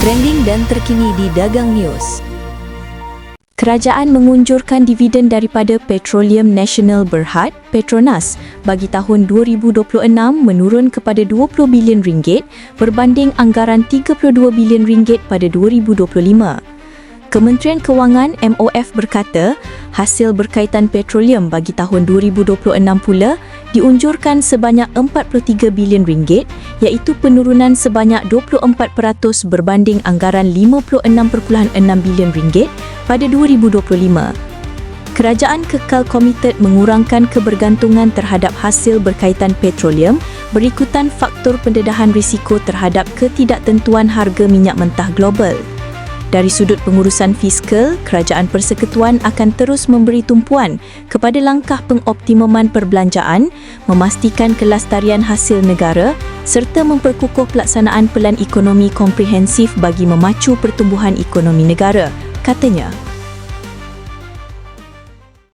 trending dan terkini di Dagang News. Kerajaan mengunjurkan dividen daripada Petroleum Nasional Berhad, Petronas, bagi tahun 2026 menurun kepada 20 bilion ringgit berbanding anggaran 32 bilion ringgit pada 2025. Kementerian Kewangan MOF berkata, hasil berkaitan petroleum bagi tahun 2026 pula diunjurkan sebanyak 43 bilion ringgit iaitu penurunan sebanyak 24% berbanding anggaran 56.6 bilion ringgit pada 2025. Kerajaan kekal komited mengurangkan kebergantungan terhadap hasil berkaitan petroleum berikutan faktor pendedahan risiko terhadap ketidaktentuan harga minyak mentah global. Dari sudut pengurusan fiskal, Kerajaan Persekutuan akan terus memberi tumpuan kepada langkah pengoptimuman perbelanjaan, memastikan kelestarian hasil negara serta memperkukuh pelaksanaan pelan ekonomi komprehensif bagi memacu pertumbuhan ekonomi negara, katanya.